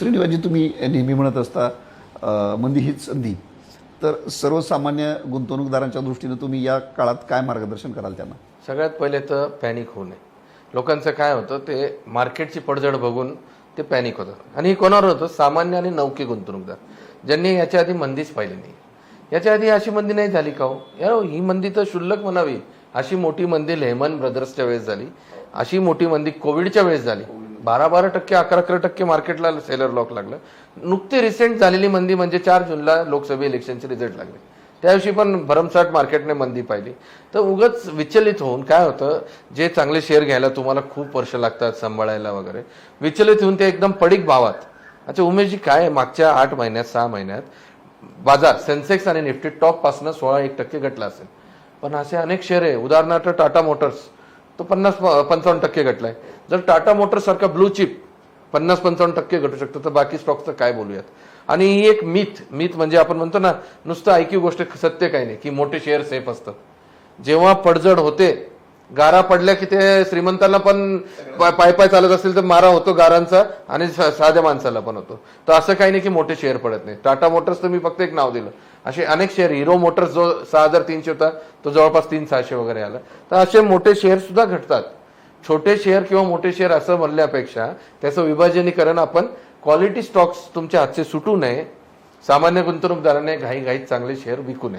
श्रीनिवाजी तुम्ही नेहमी म्हणत असता मंदी हीच संधी. तर सर्वसामान्य गुंतवणूकदारांच्या दृष्टीनं तुम्ही या काळात काय मार्गदर्शन कराल त्यांना? सगळ्यात पहिले तर पॅनिक होऊ नये लोकांचं काय होतं ते मार्केटची पडझड बघून ते पॅनिक होतं आणि हे कोणावर होतं? सामान्य आणि नौके गुंतवणूकदार. ज्यांनी याच्या आधी मंदीच पाहिली नाही. याच्या आधी अशी मंदी नाही झाली का हो? यार ही मंदी तर शुल्लक म्हणावी. अशी मोठी मंदी लेहमन ब्रदर्सच्या वेळेस झाली. अशी मोठी मंदी कोविडच्या वेळेस झाली. बारा बारा टक्के अकरा अकरा टक्के मार्केटला सेलर लॉक लागलं. नुकती रिसेंट झालेली मंदी म्हणजे चार जूनला लोकसभा इलेक्शनचे रिझल्ट लागले. त्या दिवशी पण भरमसाठ मार्केटने मंदी पाहिली. तर उगच विचलित होऊन काय होतं जे चांगले शेअर घ्यायला तुम्हाला खूप वर्ष लागतात सांभाळायला वगैरे विचलित होऊन ते एकदम पडीक भावात. अच्छा उमेशजी काय मागच्या आठ महिन्यात सहा महिन्यात बाजार सेन्सेक्स आणि निफ्टी टॉपपासून सोळा एक टक्के घटला असेल. पण असे अनेक शेअर आहे. उदाहरणार्थ टाटा मोटर्स तो पन्नास पंचावन्न टक्के घटलाय. जर टाटा मोटर्स सारखा ब्लू चिप पन्नास पंचावन्न टक्के घटू शकतो तर बाकी स्टॉकचं काय बोलूयात? आणि ही एक मिथ मिथ म्हणजे आपण म्हणतो ना नुसतं ऐकी गोष्ट सत्य काही नाही की मोठे शेअर सेफ असतात जेव्हा पडझड होते गारा पडल्या की ते श्रीमंतांना पण पाय पाय चालत असेल तर मारा होतो गारांचा आणि सा- साध्या माणसाला पण होतो. तर असं काही नाही की मोठे शेअर पडत नाही. टाटा मोटर्स तर मी फक्त एक नाव दिलं. असे अनेक शेअर हिरो मोटर्स जो सहा हजार तीनशे होता तो जवळपास तीन सहाशे वगैरे आला. तर असे मोठे शेअर सुद्धा घटतात. छोटे शेअर किंवा मोठे शेअर असं म्हणल्यापेक्षा त्याचं विभाजनीकरण आपण क्वालिटी स्टॉक्स तुमच्या हातचे सुटू नये. सामान्य गुंतवणूकदाराने घाई घाईत चांगले शेअर विकू नये.